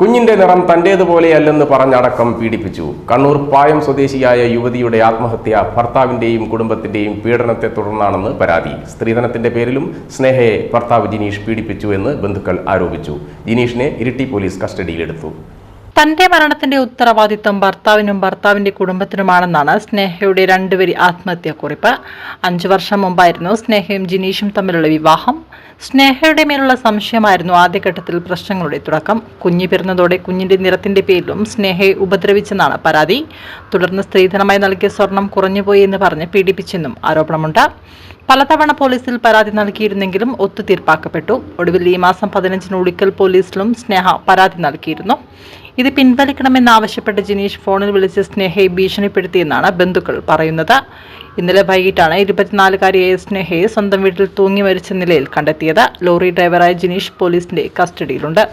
കുഞ്ഞിന്റെ നിറം തന്റേതുപോലെയല്ലെന്ന് പറഞ്ഞടക്കം പീഡിപ്പിച്ചു. കണ്ണൂർ പായം സ്വദേശിയായ യുവതിയുടെ ആത്മഹത്യ ഭർത്താവിന്റെയും കുടുംബത്തിന്റെയും പീഡനത്തെ തുടർന്നാണെന്ന് പരാതി. സ്ത്രീധനത്തിന്റെ പേരിലും സ്നേഹയെ ഭർത്താവ് ജിനീഷ് പീഡിപ്പിച്ചു എന്ന് ബന്ധുക്കൾ ആരോപിച്ചു. ജിനീഷിനെ ഇരിട്ടി പോലീസ് കസ്റ്റഡിയിലെടുത്തു. തന്റെ മരണത്തിന്റെ ഉത്തരവാദിത്തം ഭർത്താവിനും ഭർത്താവിന്റെ കുടുംബത്തിനുമാണെന്നാണ് സ്നേഹയുടെ രണ്ടുപേരി ആത്മഹത്യാക്കുറിപ്പ്. അഞ്ചു വർഷം മുമ്പായിരുന്നു സ്നേഹയും ജിനീഷും തമ്മിലുള്ള വിവാഹം. സ്നേഹയുടെ മേലുള്ള സംശയമായിരുന്നു ആദ്യഘട്ടത്തിൽ പ്രശ്നങ്ങളുടെ തുടക്കം. കുഞ്ഞ് പിറന്നതോടെ കുഞ്ഞിന്റെ നിറത്തിന്റെ പേരിലും സ്നേഹയെ ഉപദ്രവിച്ചെന്നാണ് പരാതി. തുടർന്ന് സ്ത്രീധനമായി നൽകിയ സ്വർണം കുറഞ്ഞുപോയി എന്ന് പറഞ്ഞ് പീഡിപ്പിച്ചെന്നും ആരോപണമുണ്ട്. പലതവണ പോലീസിൽ പരാതി നൽകിയിരുന്നെങ്കിലും ഒത്തുതീർപ്പാക്കപ്പെട്ടു. ഒടുവിൽ ഈ മാസം പതിനഞ്ചിന് ഉളിക്കൽ പോലീസിലും സ്നേഹ പരാതി നൽകിയിരുന്നു. ഇത് പിൻവലിക്കണമെന്നാവശ്യപ്പെട്ട് ജിനീഷ് ഫോണിൽ വിളിച്ച് സ്നേഹയെ ഭീഷണിപ്പെടുത്തിയെന്നാണ് ബന്ധുക്കൾ പറയുന്നത്. ഇന്നലെ വൈകിട്ടാണ് ഇരുപത്തിനാലുകാരിയായ സ്നേഹയെ സ്വന്തം വീട്ടിൽ തൂങ്ങി മരിച്ച നിലയിൽ കണ്ടെത്തിയത്. ലോറി ഡ്രൈവറായ ജിനീഷ് പോലീസിന്റെ കസ്റ്റഡിയിലുണ്ട്.